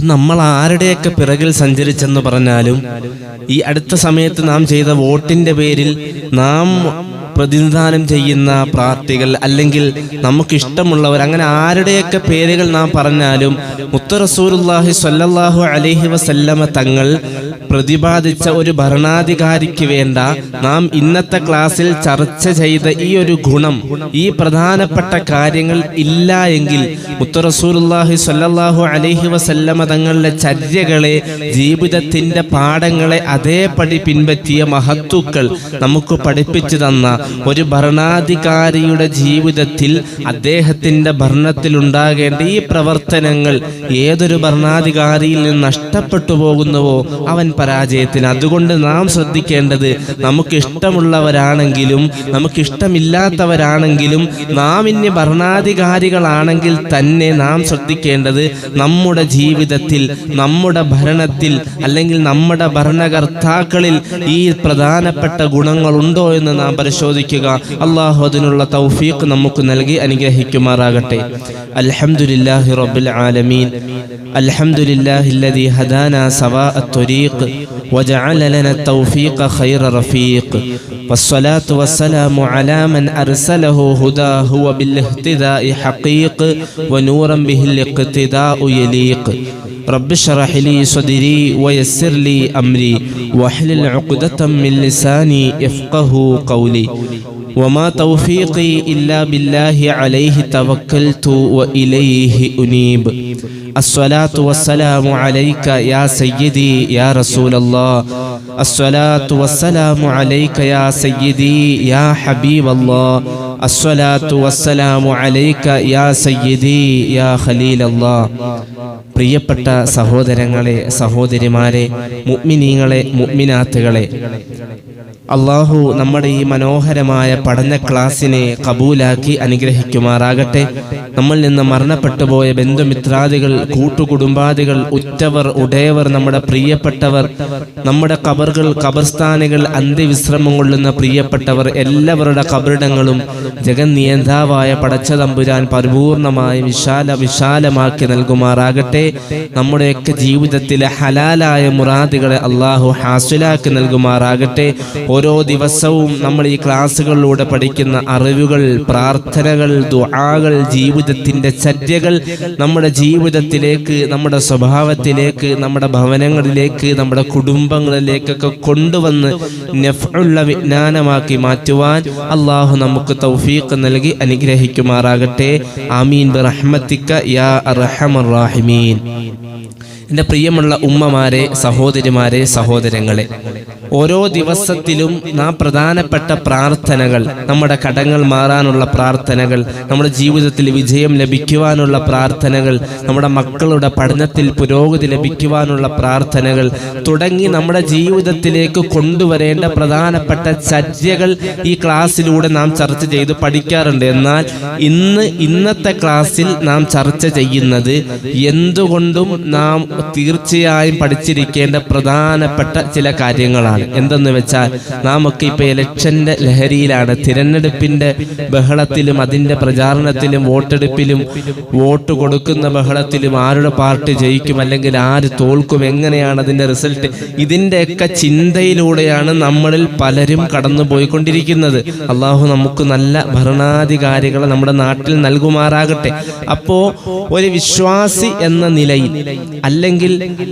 അപ്പം നമ്മൾ ആരുടെയൊക്കെ പിറകിൽ സഞ്ചരിച്ചെന്ന് പറഞ്ഞാലും ഈ അടുത്ത സമയത്ത് നാം ചെയ്ത വോട്ടിന്റെ പേരിൽ നാം പ്രതിനിധാനം ചെയ്യുന്ന പ്രാർത്ഥികൾ അല്ലെങ്കിൽ നമുക്ക് ഇഷ്ടമുള്ളവർ അങ്ങനെ ആരുടെയൊക്കെ പേരുകൾ നാം പറഞ്ഞാലും മുത്തറസൂർ റസൂലുള്ളാഹി സ്വല്ലല്ലാഹു അലൈഹി വസല്ലമ തങ്ങൾ പ്രതിപാദിച്ച ഒരു ഭരണാധികാരിക്ക് വേണ്ട. നാം ഇന്നത്തെ ക്ലാസ്സിൽ ചർച്ച ചെയ്ത ഈ ഒരു ഗുണം ഈ പ്രധാനപ്പെട്ട കാര്യങ്ങൾ ഇല്ല എങ്കിൽ മുത്ത സല്ലാഹു അലഹി അലൈഹി വസല്ലമ തങ്ങളുടെ ചര്യകളെ ജീവിതത്തിന്റെ പാഠങ്ങളെ അതേപടി പിൻപറ്റിയ മഹത്തുക്കൾ നമുക്ക് പഠിപ്പിച്ചു തന്ന ഒരു ഭരണാധികാരിയുടെ ജീവിതത്തിൽ അദ്ദേഹത്തിന്റെ ഭരണത്തിൽ ഉണ്ടാകേണ്ട ഈ പ്രവർത്തനങ്ങൾ ഏതൊരു ഭരണാധികാരിയിൽ നിന്ന് നഷ്ടപ്പെട്ടു പോകുന്നുവോ അവൻ പരാജയത്തിന് അതുകൊണ്ട് നാം ശ്രദ്ധിക്കേണ്ടത് നമുക്ക് ഇഷ്ടമുള്ളവരാണെങ്കിലും നമുക്ക് ഇഷ്ടമില്ലാത്തവരാണെങ്കിലും നാം ഇനി ഭരണാധികാരികളാണെങ്കിൽ തന്നെ നാം ശ്രദ്ധിക്കേണ്ടത് നമ്മുടെ ജീവിതത്തിൽ നമ്മുടെ ഭരണത്തിൽ അല്ലെങ്കിൽ നമ്മുടെ ഭരണകർത്താക്കളിൽ ഈ പ്രധാനപ്പെട്ട ഗുണങ്ങളുണ്ടോ എന്ന് നാം പരിശോധിക്കുക അള്ളാഹു അതിനുള്ള തൗഫീഖ് നമുക്ക് നൽകി അനുഗ്രഹിക്കുമാറാകട്ടെ അൽഹംദുലില്ലാഹി റബ്ബിൽ ആലമീൻ അൽഹംദുലില്ലാഹി الذي هدانا سواء الطريق وجعل لنا التوفيق خير رفيق. والصلاة والسلام على من أرسله هداه وبالاهتداء حقيق ونورا به الاقتداء يليق. رب اشرح لي صدري ويسر لي أمري واحلل عقدة من لساني يفقه قولي. وما توفيقي إلا بالله عليه توكلت وإليه أنيب الصلاة والسلام عليك يا سيدي يا رسول الله الصلاة والسلام عليك يا سيدي يا حبيب الله الصلاة والسلام عليك يا سيدي يا خليل الله പ്രിയപ്പെട്ട സഹോദരങ്ങളെ സഹോദരിമാരെ മുഗ്മിനീങ്ങളെ മുഗ്മിനാത്തുകളെ അള്ളാഹു നമ്മുടെ ഈ മനോഹരമായ പഠന ക്ലാസ്സിനെ കബൂലാക്കി അനുഗ്രഹിക്കുമാറാകട്ടെ. നമ്മൾ നിന്ന് മരണപ്പെട്ടുപോയ ബന്ധുമിത്രാദികൾ കൂട്ടുകുടുംബാദികൾ ഉറ്റവർ ഉടയവർ നമ്മുടെ പ്രിയപ്പെട്ടവർ നമ്മുടെ കബറുകൾ കബർസ്ഥാനുകൾ അന്ത്യവിശ്രമം കൊള്ളുന്ന പ്രിയപ്പെട്ടവർ എല്ലാവരുടെ കബറിടങ്ങളും ജഗന്നിയന്താവായ പടച്ചതമ്പുരാൻ പരിപൂർണമായി വിശാല വിശാലമാക്കി നൽകുമാറാകട്ടെ. നമ്മുടെയൊക്കെ ജീവിതത്തിലെ ഹലാലായ മുറാദുകളെ അള്ളാഹു ഹാസുലാക്കി നൽകുമാറാകട്ടെ. ഓരോ ദിവസവും നമ്മൾ ഈ ക്ലാസ്സുകളിലൂടെ പഠിക്കുന്ന അറിവുകൾ പ്രാർത്ഥനകൾ ദുആകൾ ജീവിതത്തിന്റെ ചര്യകൾ നമ്മുടെ ജീവിതത്തിലേക്ക് നമ്മുടെ സ്വഭാവത്തിലേക്ക് നമ്മുടെ ഭവനങ്ങളിലേക്ക് നമ്മുടെ കുടുംബങ്ങളിലേക്കൊക്കെ കൊണ്ടുവന്ന് നെഫുള്ള വിജ്ഞാനമാക്കി മാറ്റുവാൻ അള്ളാഹു നമുക്ക് തൗഫീഖ് നൽകി അനുഗ്രഹിക്കുമാറാകട്ടെ. ആമീൻ. റഹ്മത്തിക്ക യാ അർഹമർ എന്റെ പ്രിയമുള്ള ഉമ്മമാരെ സഹോദരിമാരെ സഹോദരങ്ങളെ ഓരോ ദിവസത്തിലും നാം പ്രധാനപ്പെട്ട പ്രാർത്ഥനകൾ നമ്മുടെ കടങ്ങൾ മാറാനുള്ള പ്രാർത്ഥനകൾ നമ്മുടെ ജീവിതത്തിൽ വിജയം ലഭിക്കുവാനുള്ള പ്രാർത്ഥനകൾ നമ്മുടെ മക്കളുടെ പഠനത്തിൽ പുരോഗതി ലഭിക്കുവാനുള്ള പ്രാർത്ഥനകൾ തുടങ്ങി നമ്മുടെ ജീവിതത്തിലേക്ക് കൊണ്ടുവരേണ്ട പ്രധാനപ്പെട്ട ചര്യകൾ ഈ ക്ലാസ്സിലൂടെ നാം ചർച്ച ചെയ്ത് പഠിക്കാറുണ്ട്. എന്നാൽ ഇന്ന് ഇന്നത്തെ ക്ലാസ്സിൽ നാം ചർച്ച ചെയ്യുന്നത് എന്തുകൊണ്ടും നാം തീർച്ചയായും പഠിച്ചിരിക്കേണ്ട പ്രധാനപ്പെട്ട ചില കാര്യങ്ങളാണ്. എന്തെന്ന് വെച്ചാൽ നാം ഒക്കെ ഇപ്പൊ ഇലക്ഷന്റെ ലഹരിയിലാണ്. തിരഞ്ഞെടുപ്പിന്റെ ബഹളത്തിലും അതിന്റെ പ്രചാരണത്തിലും വോട്ടെടുപ്പിലും വോട്ട് കൊടുക്കുന്ന ബഹളത്തിലും ആരുടെ പാർട്ടി ജയിക്കും അല്ലെങ്കിൽ ആര് തോൽക്കും എങ്ങനെയാണ് അതിന്റെ റിസൾട്ട്? ഇതിന്റെയൊക്കെ ചിന്തയിലൂടെയാണ് നമ്മളിൽ പലരും കടന്നു പോയിക്കൊണ്ടിരിക്കുന്നത് അള്ളാഹു നമുക്ക് നല്ല ഭരണാധികാരികളെ നമ്മുടെ നാട്ടിൽ നൽകുമാറാകട്ടെ. അപ്പോ ഒരു വിശ്വാസി എന്ന നിലയിൽ അല്ലെങ്കിൽ ഇല്ലെങ്കിൽ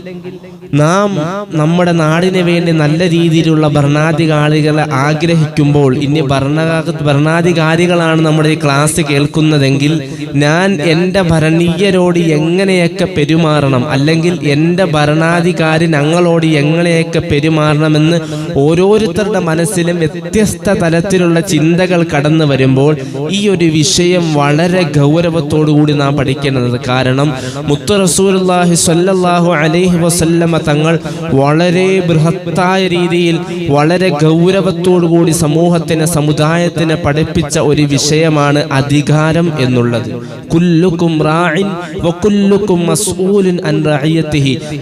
നാം നമ്മുടെ നാടിന് വേണ്ടി നല്ല രീതിയിലുള്ള ഭരണാധികാരികളെ ആഗ്രഹിക്കുമ്പോൾ ഇനി ഭരണ ഭരണാധികാരികളാണ് നമ്മുടെ ഈ ക്ലാസ് കേൾക്കുന്നതെങ്കിൽ ഞാൻ എന്റെ ഭരണീയരോട് എങ്ങനെയൊക്കെ പെരുമാറണം? അല്ലെങ്കിൽ എന്റെ ഭരണാധികാരി ഞങ്ങളോട് എങ്ങനെയൊക്കെ പെരുമാറണമെന്ന് ഓരോരുത്തരുടെ മനസ്സിലും വ്യത്യസ്ത തലത്തിലുള്ള ചിന്തകൾ കടന്നു വരുമ്പോൾ ഈ ഒരു വിഷയം വളരെ ഗൗരവത്തോടു കൂടി നാം പഠിക്കേണ്ടത് കാരണം മുത്തു റസൂലുള്ളാഹി സ്വല്ലല്ലാഹു അലൈഹി വസല്ലമ തങ്ങൾ വളരെ ബൃഹത്തായ രീതിയിൽ വളരെ ഗൗരവത്തോടുകൂടി സമൂഹത്തിന് സമുദായത്തിന് പഠിപ്പിച്ച ഒരു വിഷയമാണ് അധികാരം എന്നുള്ളത്. കുല്ലുക്കും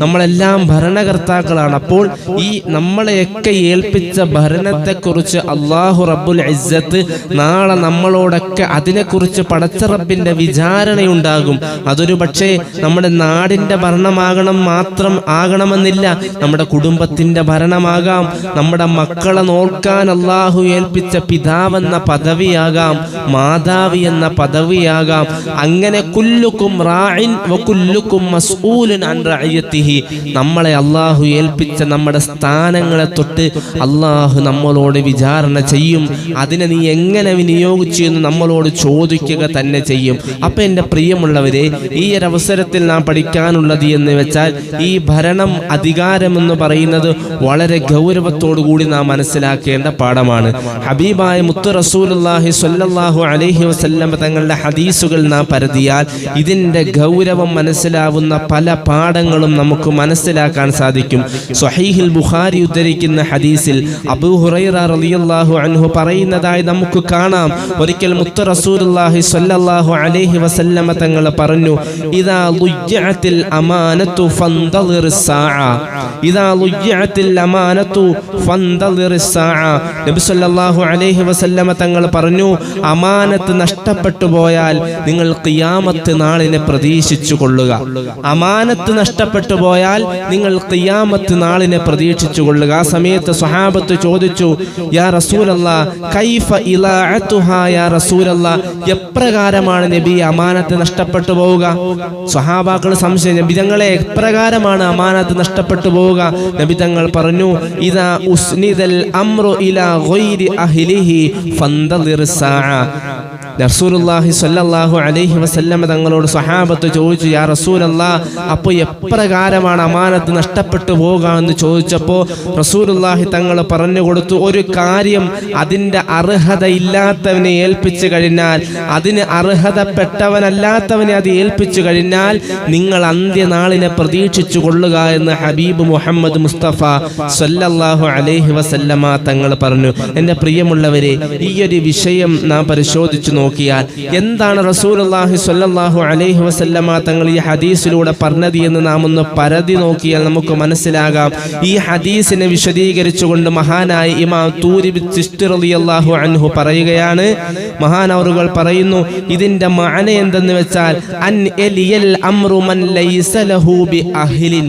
നമ്മളെല്ലാം ഭരണകർത്താക്കളാണ്. അപ്പോൾ ഈ നമ്മളെയൊക്കെ ഏൽപ്പിച്ച ഭരണത്തെ കുറിച്ച് അള്ളാഹു റബ്ബുൽ ഇസ്സത്ത് നാളെ നമ്മളോടൊക്കെ അതിനെക്കുറിച്ച് പടച്ച റബ്ബിന്റെ വിചാരണയുണ്ടാകും. അതൊരു പക്ഷേ നമ്മുടെ നാടിന്റെ ഭരണമാകണം മാത്രം ആകണമെന്നില്ല നമ്മുടെ കുടുംബത്തിന്റെ ഭരണമാകാം. നമ്മുടെ മക്കളെ നോക്കാൻ അള്ളാഹു ഏൽപ്പിച്ച പിതാവെന്ന പദവിയാകാം. മാതാവി എന്ന പദവിയാകാം. അങ്ങനെ കുല്ലുക്കും റഅയത്തിഹി നമ്മളെ അള്ളാഹു ഏൽപ്പിച്ച നമ്മുടെ സ്ഥാനങ്ങളെ തൊട്ട് അള്ളാഹു നമ്മളോട് വിചാരണ ചെയ്യും. അതിനെ നീ എങ്ങനെ വിനിയോഗിച്ചു എന്ന് നമ്മളോട് ചോദിക്കുക തന്നെ ചെയ്യും. അപ്പൊ എന്റെ പ്രിയമുള്ളവരെ ഈ ഒരു അവസരത്തിൽ നാം പഠിക്കാനുള്ളത് എന്ന് വെച്ചാൽ ഈ ഭരണം അധികാരം എന്ന് പറയുന്നത് വളരെ ഗൗരവത്തോടു കൂടി നാം മനസ്സിലാക്കേണ്ട പാഠമാണ്. ഹബീബായ മുത്തു റസൂലുള്ളാഹി സ്വല്ലല്ലാഹു അലൈഹി വസല്ലം തങ്ങളുടെ ഹദീസുകൾ നാം പരതിയാൽ ഇതിന്റെ ഗൗരവം മനസ്സിലാവുന്ന പല പാഠങ്ങളും നമുക്ക് മനസ്സിലാക്കാൻ സാധിക്കും. സ്വഹീഹിൽ ബുഖാരി ഉദ്ധരിക്കുന്ന ഹദീസിൽ അബൂ ഹുറൈറ റളിയല്ലാഹു അൻഹു പറയുന്നതായി നമുക്ക് കാണാം. ഒരിക്കൽ മുത്തു റസൂലുള്ളാഹി സ്വല്ലല്ലാഹു അലൈഹി വസല്ലമ തങ്ങൾ പറഞ്ഞു ഇദാ അമാനത്തു ഫന്തളിർ സാഅ ളുജ്ജഅത്തിൽ അമാനത്തു ഫന്തളിറിസ് സാഅ നബി സല്ലല്ലാഹു അലൈഹി വസല്ലമ തങ്ങൾ പറഞ്ഞു അമാനത്ത് നഷ്ടപ്പെട്ടു പോയാൽ നിങ്ങൾ ഖിയാമത്ത് നാളിനെ പ്രതീക്ഷിച്ചു കൊള്ളുക അമാനത്ത് നഷ്ടപ്പെട്ടു പോയാൽ നിങ്ങൾ ഖിയാമത്ത് നാളിനെ പ്രതീക്ഷിച്ചു കൊള്ളുക ആ സമയത്ത് സ്വഹാബത്ത് ചോദിച്ചു യാ റസൂലല്ല കൈഫ ഇലാഅത്തുഹാ യാ റസൂലല്ല എപ്രകാരമാണ് നബി അമാനത്ത് നഷ്ടപ്പെട്ടു പോവുക? സ്വഹാബാക്കൾ സംശയം നബി തങ്ങളെ എപ്രകാരമാണ് അമാനത്ത് നഷ്ടപ്പെട്ടു പോവുക. നബി തങ്ങൾ പറഞ്ഞു ഇതാ ഉസ്നിദൽ അംറു ഇലാ ഗൈരി അഹ്ലിഹി ഫന്തദിർ സാഅ. റസൂലുള്ളാഹി സല്ലല്ലാഹു അലൈഹി വസല്ലമ തങ്ങളോട് സ്വഹാബത്ത് ചോദിച്ചു യാ റസൂലല്ലാ അപ്പോൾ എപ്രകാരമാണ് അമാനത്ത് നഷ്ടപ്പെട്ടു പോകുക എന്ന് ചോദിച്ചപ്പോൾ റസൂലുള്ളാഹി തങ്ങൾ പറഞ്ഞു കൊടുത്തു ഒരു കാര്യം അതിന്റെ അർഹതയില്ലാത്തവനെ ഏൽപ്പിച്ചു കഴിഞ്ഞാൽ അതിന് അർഹതപ്പെട്ടവനല്ലാത്തവനെ അത് ഏൽപ്പിച്ചു കഴിഞ്ഞാൽ നിങ്ങൾ അന്ത്യനാളിനെ പ്രതീക്ഷിച്ചു കൊള്ളുക എന്ന് ഹബീബ് മുഹമ്മദ് മുസ്തഫ സല്ലല്ലാഹു അലൈഹി വസല്ലമ തങ്ങൾ പറഞ്ഞു. എന്റെ പ്രിയമുള്ളവരെ ഈ ഒരു വിഷയം നാം പരിശോധിച്ചു നോക്കിയാൽ എന്താണ് റസൂലുള്ളാഹി സ്വല്ലല്ലാഹു അലൈഹി വസല്ലമ തങ്ങൾ ഈ ഹദീസിലൂടെ പറഞ്ഞത് എന്ന് നാം ഒന്ന് പരതി നോക്കിയാൽ നമുക്ക് മനസ്സിലാകാം. ഈ ഹദീസിനെ വിശദീകരിച്ചുകൊണ്ട് മഹാനായ ഇമാം തൂരി അള്ളാഹു റളിയല്ലാഹു അൻഹു പറയുകയാണ്. മഹാനവറുകൾ പറയുന്നു ഇതിന്റെ മാന എന്തെന്ന് വെച്ചാൽ അൻ എലിയൽ അംറു മൻ ലൈസ ലഹു ബി അഹ്ലിൻ.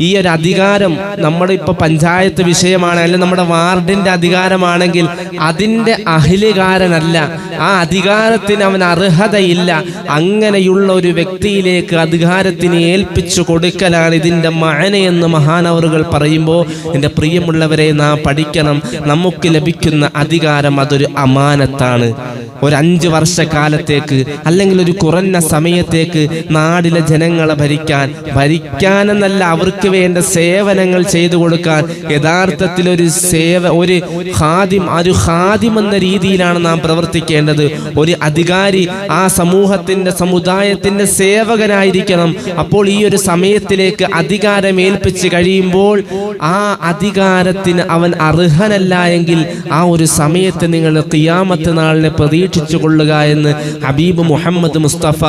ഈ ഒരു അധികാരം നമ്മുടെ ഇപ്പൊ പഞ്ചായത്ത് വിഷയമാണ് അല്ലെങ്കിൽ നമ്മുടെ വാർഡിന്റെ അധികാരമാണെങ്കിൽ അതിന്റെ അഹിലുകാരനല്ല ആ അധികാരത്തിന് അവൻ അർഹതയില്ല. അങ്ങനെയുള്ള ഒരു വ്യക്തിയിലേക്ക് അധികാരത്തിന് ഏൽപ്പിച്ചു കൊടുക്കലാണ് ഇതിന്റെ മഴനയെന്ന് മഹാനവറുകൾ പറയുമ്പോൾ എന്റെ പ്രിയമുള്ളവരെ നാം പഠിക്കണം. നമുക്ക് ലഭിക്കുന്ന അധികാരം അതൊരു അമാനത്താണ്. ഒരു അഞ്ച് വർഷക്കാലത്തേക്ക് അല്ലെങ്കിൽ ഒരു കുറഞ്ഞ സമയത്തേക്ക് നാടിലെ ജനങ്ങളെ ഭരിക്കാൻ ഭരിക്കാനെന്നല്ല അവർക്ക് വേണ്ട സേവനങ്ങൾ ചെയ്തു കൊടുക്കാൻ യഥാർത്ഥത്തിൽ ഒരു സേവ ഒരു ഹാദിം ഒരു ഹാദിം എന്ന രീതിയിലാണ് നാം പ്രവർത്തിക്കേണ്ടത്. ഒരു അധികാരി ആ സമൂഹത്തിന്റെ സമുദായത്തിന്റെ സേവകനായിരിക്കണം. അപ്പോൾ ഈ ഒരു സമയത്തിലേക്ക് അധികാരം ഏൽപ്പിച്ച് കഴിയുമ്പോൾ ആ അധികാരത്തിന് അവൻ അർഹനല്ല എങ്കിൽ ആ ഒരു സമയത്ത് നിങ്ങൾ ഖിയാമത്ത് നാളിനെ പ്രതീക്ഷിച്ചു കൊള്ളുക എന്ന് ഹബീബ് മുഹമ്മദ് മുസ്തഫ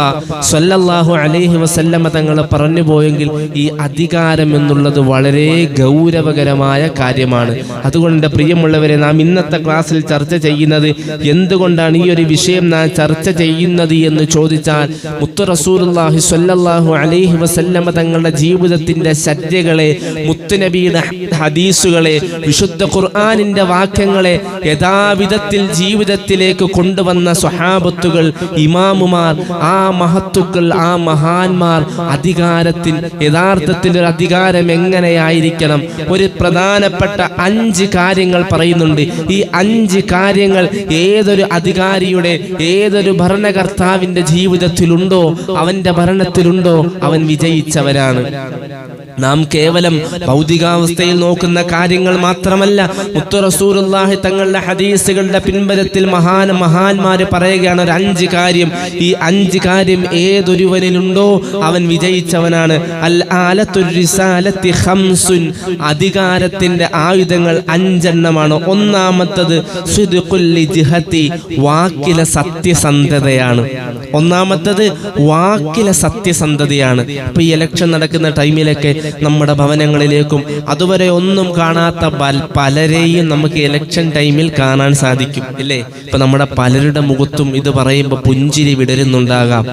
സല്ലല്ലാഹു അലൈഹി വസല്ലമ തങ്ങൾ പറഞ്ഞു പോയെങ്കിൽ ഈ അധികാരം എന്നുള്ളത് വളരെ ഗൗരവകരമായ കാര്യമാണ്. അതുകൊണ്ട് പ്രിയമുള്ളവരെ നാം ഇന്നത്തെ ക്ലാസ്സിൽ ചർച്ച ചെയ്യുന്നത് എന്തുകൊണ്ടാണ് ഈ ഒരു വിഷയം നാം ചർച്ച ചെയ്യുന്നത് എന്ന് ചോദിച്ചാൽ മുത്തു റസൂലുള്ളാഹി സല്ലല്ലാഹു അലൈഹി വസല്ലമ തങ്ങളുടെ ജീവിതത്തിന്റെ സത്യകളെ മുത്തുനബിയുടെ ഹദീസുകളെ വിശുദ്ധ ഖുർആനിന്റെ വാക്യങ്ങളെ യഥാവിധത്തിൽ ജീവിതത്തിലേക്ക് കൊണ്ടുവന്ന സ്വഹാബത്തുകൾ ഇമാമുമാർ ആ മഹത്തുക്കൾ ആ മഹാന്മാർ അധികാരത്തിൽ യഥാർത്ഥത്തിൽ ഒരു അധികാരം എങ്ങനെയായിരിക്കണം? ഒരു പ്രധാനപ്പെട്ട അഞ്ച് കാര്യങ്ങൾ പറയുന്നുണ്ട്. ഈ അഞ്ച് കാര്യങ്ങൾ ഏതൊരു അധികാരിയുടെ ഏതൊരു ഭരണകർത്താവിന്റെ ജീവിതത്തിലുണ്ടോ? അവന്റെ ഭരണത്തിലുണ്ടോ? അവൻ വിജയിച്ചവരാണ്. നാം കേവലം ഭൗതികാവസ്ഥയിൽ നോക്കുന്ന കാര്യങ്ങൾ മാത്രമല്ല മുത്തറസൂറുല്ലാഹി തങ്ങളുടെ ഹദീസുകളുടെ പിൻബലത്തിൽ മഹാന മഹാന്മാര് പറയുകയാണ് ഒരു അഞ്ച് കാര്യം. ഈ അഞ്ച് കാര്യം ഏതൊരുവനിലുണ്ടോ അവൻ വിജയിച്ചവനാണ്. അൽ അധികാരത്തിന്റെ ആയുധങ്ങൾ അഞ്ചെണ്ണമാണ്. ഒന്നാമത്തത് വാക്കിലെ സത്യസന്ധതയാണ്. ഒന്നാമത്തത് വാക്കിലെ സത്യസന്ധതയാണ്. ഇപ്പൊ ഈ ഇലക്ഷൻ നടക്കുന്ന ടൈമിലൊക്കെ നമ്മുടെ ഭവനങ്ങളിലേക്കും അതുവരെ ഒന്നും കാണാത്ത പലരെയും നമുക്ക് ഇലക്ഷൻ ടൈമിൽ കാണാൻ സാധിക്കും. ഇല്ലേ? ഇപ്പൊ നമ്മുടെ പലരുടെ മുഖത്തും ഇത് പറയുമ്പോൾ പുഞ്ചിരി വിടരുന്നുണ്ടാകാം.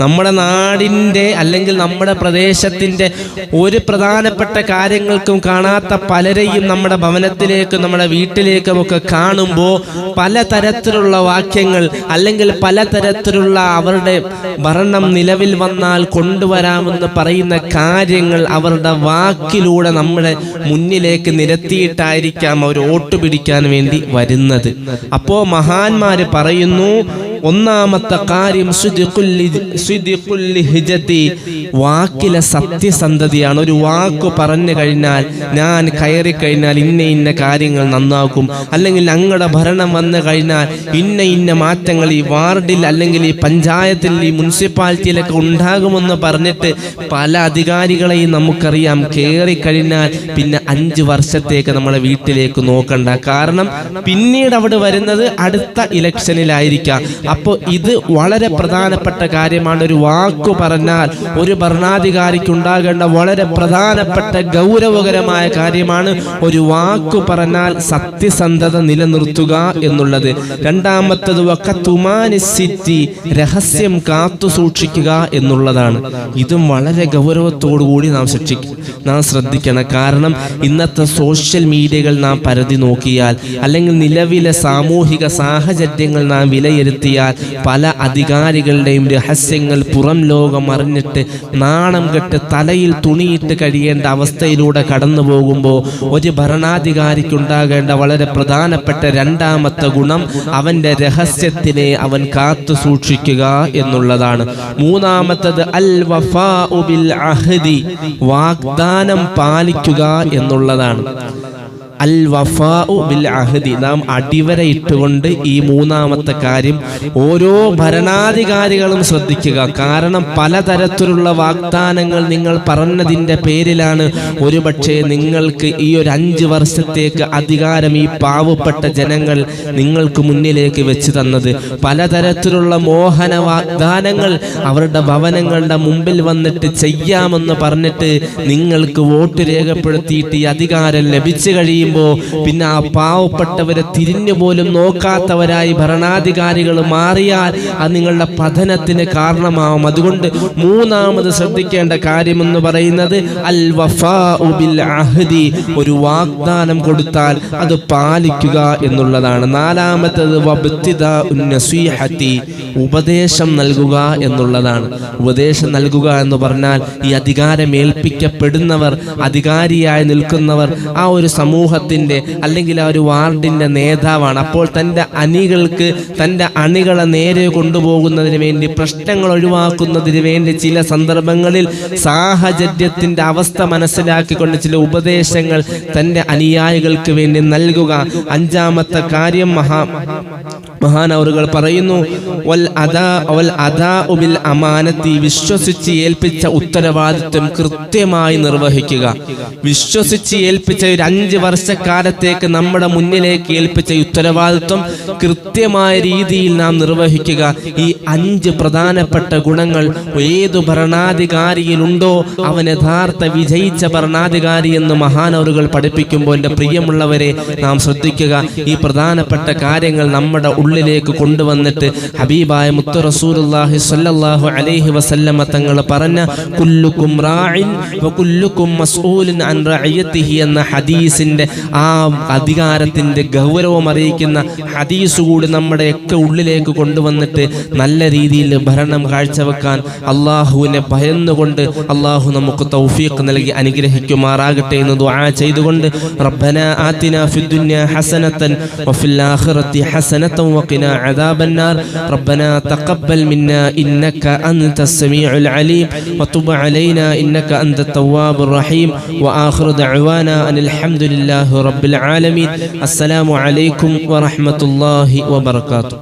നമ്മുടെ നാടിന്റെ അല്ലെങ്കിൽ നമ്മുടെ പ്രദേശത്തിന്റെ ഒരു പ്രധാനപ്പെട്ട കാര്യങ്ങൾക്കും കാണാത്ത പലരെയും നമ്മുടെ ഭവനത്തിലേക്കും നമ്മുടെ വീട്ടിലേക്കും ഒക്കെ കാണുമ്പോൾ പലതരത്തിലുള്ള വാക്യങ്ങൾ അല്ലെങ്കിൽ പലതരത്തിലുള്ള അവരുടെ ഭരണം നിലവിൽ വന്നാൽ കൊണ്ടുവരാമെന്ന് പറയുന്ന കാര്യങ്ങൾ അവരുടെ വാക്കിലൂടെ നമ്മുടെ മുന്നിലേക്ക് നിരത്തിയിട്ടായിരിക്കാം അവർ വോട്ട് പിടിക്കാൻ വേണ്ടി വരുന്നത്. അപ്പോ മഹാന്മാര് പറയുന്നു ഒന്നാമത്തെ കാര്യം. വാക്കിലെ സത്യസന്ധതയാണ്. ഒരു വാക്ക് പറഞ്ഞു കഴിഞ്ഞാൽ ഞാൻ കയറി കഴിഞ്ഞാൽ ഇന്ന ഇന്ന കാര്യങ്ങൾ നന്നാക്കും അല്ലെങ്കിൽ ഞങ്ങളുടെ ഭരണം വന്നു കഴിഞ്ഞാൽ ഇന്ന ഇന്ന മാറ്റങ്ങൾ ഈ വാർഡിൽ അല്ലെങ്കിൽ ഈ പഞ്ചായത്തിൽ ഈ മുനിസിപ്പാലിറ്റിയിലൊക്കെ ഉണ്ടാകുമെന്ന് പറഞ്ഞിട്ട് പല അധികാരികളെയും നമുക്കറിയാം. കയറി കഴിഞ്ഞാൽ പിന്നെ അഞ്ച് വർഷത്തേക്ക് നമ്മളെ വീട്ടിലേക്ക് നോക്കണ്ട. കാരണം പിന്നീട് അവിടെ വരുന്നത് അടുത്ത ഇലക്ഷനിലായിരിക്കാം. അപ്പോൾ ഇത് വളരെ പ്രധാനപ്പെട്ട കാര്യമാണ്. ഒരു വാക്കു പറഞ്ഞാൽ ഒരു ഭരണാധികാരിക്ക് ഉണ്ടാകേണ്ട വളരെ പ്രധാനപ്പെട്ട ഗൗരവകരമായ കാര്യമാണ് ഒരു വാക്കു പറഞ്ഞാൽ സത്യസന്ധത നിലനിർത്തുക എന്നുള്ളത്. രണ്ടാമത്തത് വക്കത്തുമാനിസിറ്റി രഹസ്യം കാത്തു സൂക്ഷിക്കുക എന്നുള്ളതാണ്. ഇതും വളരെ ഗൗരവത്തോടു കൂടി നാം ശിക്ഷിക്കും നാം ശ്രദ്ധിക്കണം. കാരണം ഇന്നത്തെ സോഷ്യൽ മീഡിയകൾ നാം പരതി നോക്കിയാൽ അല്ലെങ്കിൽ നിലവിലെ സാമൂഹിക സാഹചര്യങ്ങൾ നാം വിലയിരുത്തിയാൽ പല അധികാരികളുടെയും രഹസ്യങ്ങൾ പുറം ലോകം അറിഞ്ഞിട്ട് നാണം കെട്ട് തലയിൽ തുണിയിട്ട് കഴിയേണ്ട അവസ്ഥയിലൂടെ കടന്നു പോകുമ്പോൾ ഒരു ഭരണാധികാരിക്കുണ്ടാകേണ്ട വളരെ പ്രധാനപ്പെട്ട രണ്ടാമത്തെ ഗുണം അവന്റെ രഹസ്യത്തിനെ അവൻ കാത്തു സൂക്ഷിക്കുക എന്നുള്ളതാണ്. മൂന്നാമത്തത് അൽ വഫാ വാഗ്ദാനം പാലിക്കുക എന്നുള്ളതാണ്. അൽ വഫാഉ ബിൽ അഹദി നാം അടിവരയിട്ടുകൊണ്ട് ഈ മൂന്നാമത്തെ കാര്യം ഓരോ ഭരണാധികാരികളും ശ്രദ്ധിക്കുക. കാരണം പലതരത്തിലുള്ള വാഗ്ദാനങ്ങൾ നിങ്ങൾ പറഞ്ഞതിന്റെ പേരിലാണ് ഒരുപക്ഷെ നിങ്ങൾക്ക് ഈ ഒരു അഞ്ച് വർഷത്തേക്ക് അധികാരം ഈ പാവപ്പെട്ട ജനങ്ങൾ നിങ്ങൾക്ക് മുന്നിലേക്ക് വെച്ച് തന്നത്. പലതരത്തിലുള്ള മോഹന വാഗ്ദാനങ്ങൾ അവരുടെ ഭവനങ്ങളുടെ മുമ്പിൽ വന്നിട്ട് ചെയ്യാമെന്ന് പറഞ്ഞിട്ട് നിങ്ങൾക്ക് വോട്ട് രേഖപ്പെടുത്തിയിട്ട് ഈ അധികാരം ലഭിച്ചു കഴിയുമ്പോൾ പിന്നെ ആ പാവപ്പെട്ടവരെ തിരിഞ്ഞു പോലും നോക്കാത്തവരായി ഭരണാധികാരികൾ മാറിയാൽ അത് നിങ്ങളുടെ പതനത്തിന് കാരണമാവും. അതുകൊണ്ട് മൂന്നാമത് ശ്രദ്ധിക്കേണ്ട കാര്യം എന്ന് പറയുന്നത് അൽ അഹ്ദി ഒരു വാഗ്ദാനം കൊടുത്താൽ അത് പാലിക്കുക എന്നുള്ളതാണ്. നാലാമത്തത് ഉപദേശം നൽകുക എന്നുള്ളതാണ്. ഉപദേശം നൽകുക എന്ന് പറഞ്ഞാൽ ഈ അധികാരം ഏൽപ്പിക്കപ്പെടുന്നവർ അധികാരിയായി നിൽക്കുന്നവർ ആ ഒരു സമൂഹത്തിന്റെ അല്ലെങ്കിൽ ആ ഒരു വാർഡിന്റെ നേതാവാണ്. അപ്പോൾ തന്റെ അണികൾക്ക് തന്റെ അണികളെ നേരെ കൊണ്ടുപോകുന്നതിന് വേണ്ടി പ്രശ്നങ്ങൾ ഒഴിവാക്കുന്നതിന് വേണ്ടി ചില സന്ദർഭങ്ങളിൽ സാഹചര്യത്തിന്റെ അവസ്ഥ മനസ്സിലാക്കിക്കൊണ്ട് ചില ഉപദേശങ്ങൾ തന്റെ അനുയായികൾക്ക് വേണ്ടി നൽകുക. അഞ്ചാമത്തെ കാര്യം മഹാ മഹാനവറുകൾ പറയുന്നു വൽ വിശ്വസിച്ച് ഏൽപ്പിച്ച ഉത്തരവാദിത്വം കൃത്യമായി നിർവഹിക്കുക. വിശ്വസിച്ച് ഏൽപ്പിച്ച ഒരു അഞ്ച് വർഷക്കാലത്തേക്ക് നമ്മുടെ മുന്നിലേക്ക് ഏൽപ്പിച്ച ഉത്തരവാദിത്വം കൃത്യമായ രീതിയിൽ നാം നിർവഹിക്കുക. ഈ അഞ്ച് പ്രധാനപ്പെട്ട ഗുണങ്ങൾ ഏതു ഭരണാധികാരിയിലുണ്ടോ അവൻ യഥാർത്ഥ വിജയിച്ച ഭരണാധികാരി എന്ന് മഹാനവറുകൾ പഠിപ്പിക്കുമ്പോൾ എന്റെ പ്രിയമുള്ളവരെ നാം ശ്രദ്ധിക്കുക. ഈ പ്രധാനപ്പെട്ട കാര്യങ്ങൾ നമ്മുടെ ഉള്ളിലേക്ക് കൊണ്ടുവന്നിട്ട് ഹബീബായ മുത്ത റസൂലുള്ളാഹി സ്വല്ലല്ലാഹു അലൈഹി വസല്ലമ തങ്ങൾ പറഞ്ഞ കുല്ലുക്കും റാഇൻ അൻ എന്ന ഹദീസിന്റെ ആ അധികാരത്തിന്റെ ഗൗരവം അറിയിക്കുന്ന ഹദീസ് കൂടി നമ്മുടെ ഒക്കെ ഉള്ളിലേക്ക് കൊണ്ടുവന്നിട്ട് നല്ല രീതിയിൽ ഭരണം കാഴ്ചവെക്കാൻ അള്ളാഹുവിനെ ഭയന്നുകൊണ്ട് അള്ളാഹു നമുക്ക് തൗഫീഖ് നൽകി അനുഗ്രഹിക്കുമാറാകട്ടെ എന്ന് ദുആ ചെയ്തുകൊണ്ട് റബ്ബന ആതിന ഫിദ്ദുനിയ ഹസനത്തൻ വഫിൽ ആഖിറതി ഹസനത്തൻ وقنا عذاب النار. ربنا تقبل منا إنك أنت السميع العليم. وتب علينا إنك أنت التواب الرحيم. وآخر دعوانا أن الحمد لله رب العالمين. السلام عليكم ورحمة الله وبركاته.